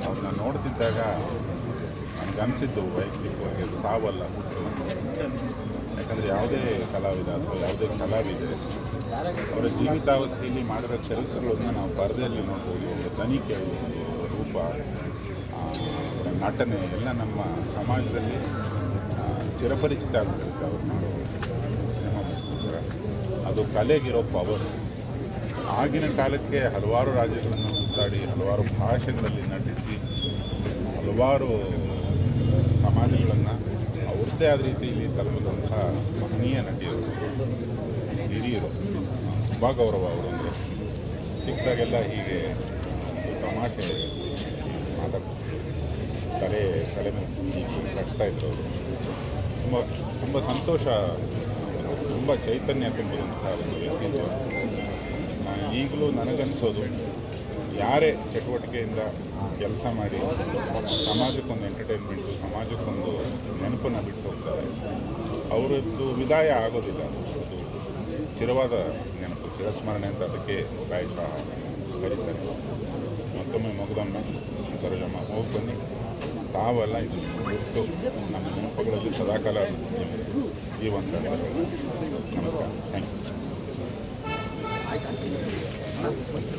ಅವ್ರನ್ನ ನೋಡ್ತಿದ್ದಾಗ ನನಗನ್ಸಿದ್ದು ವೈಯಕ್ತಿಕವಾಗಿ ಅದು ಸಾವಲ್ಲ. ಯಾಕಂದರೆ ಯಾವುದೇ ಕಲಾವಿದ ಅಥವಾ ಯಾವುದೇ ಕಲಾವಿದೆ ಅವರ ಜೀವಿತಾವಧಿಯಲ್ಲಿ ಮಾಡಿರೋ ಕೆಲಸಗಳನ್ನು ನಾವು ಪರದೆಯಲ್ಲಿ ನೋಡ್ಬೋದು ಒಂದು ತನಿಖೆ ರೂಪ ಅವರ ನಟನೆ ಎಲ್ಲ ನಮ್ಮ ಸಮಾಜದಲ್ಲಿ ಚಿರಪರಿಚಿತ ಆಗಿರುತ್ತೆ ಅವ್ರು ಮಾಡೋ ಸಿನಿಮಾ ಮುಖಾಂತರ ಅದು ಕಲೆಗಿರೋ ಪವರ್ ಆಗಿನ ಕಾಲಕ್ಕೆ ಹಲವಾರು ರಾಜ್ಯಗಳನ್ನು ಸುತ್ತಾಡಿ ಹಲವಾರು ಭಾಷೆಗಳಲ್ಲಿ ನಟಿಸಿ, ಹಲವಾರು ಸಮಾಜಗಳನ್ನು ಅವ್ರದ್ದೇ ಆದ ರೀತಿಯಲ್ಲಿ ತಲುಪಿದಂಥ ಮಹನೀಯ ನಟಿಯರು ಹಿರಿಯರು. ತುಂಬ ಗೌರವ ಅವರು ಅಂದರೆ. ಸಿಕ್ಕಿದಾಗೆಲ್ಲ ಹೀಗೆ ತಮಾಷೆ ಮಾತಾಡ್ತಾರೆ ತಲೆ ತಲೆ ಮೇಲೆ ಕಟ್ತಾ ಇದ್ರು ಅವರು. ತುಂಬ ತುಂಬ ಸಂತೋಷ ತುಂಬ ಚೈತನ್ಯ ತುಂಬಿದಂಥ ಒಂದು ವ್ಯಕ್ತಿತ್ವ ಈಗಲೂ ನನಗನ್ನಿಸೋದು ಯಾರೇ ಚಟುವಟಿಕೆಯಿಂದ ಕೆಲಸ ಮಾಡಿ ಸಮಾಜಕ್ಕೊಂದು ಎಂಟರ್ಟೈನ್ಮೆಂಟು ಸಮಾಜಕ್ಕೊಂದು ನೆನಪನ್ನು ಬಿಟ್ಟು ಹೋಗ್ತಾರೆ. ಅವರದ್ದು ವಿದಾಯ ಆಗೋದಿಲ್ಲ. ಅದು ಚಿರವಾದ ನೆನಪು ಚಿರಸ್ಮರಣೆ ಅಂತ ಅದಕ್ಕೆ ಪ್ರಾಯಶಃ ಕರೀತಾರೆ. ಮತ್ತೊಮ್ಮೆ ಮಗದೊಮ್ಮೆ ಸರೋಜಮ್ಮ ಹೋಗಿ ಬನ್ನಿ ಸಾವಲ್ಲ ಇದು ಗುರುತು ನಮ್ಮ ನೆನಪುಗಳಲ್ಲಿ ಸದಾಕಾಲ ಜೀವಂತ ನಮಸ್ಕಾರ. Thank you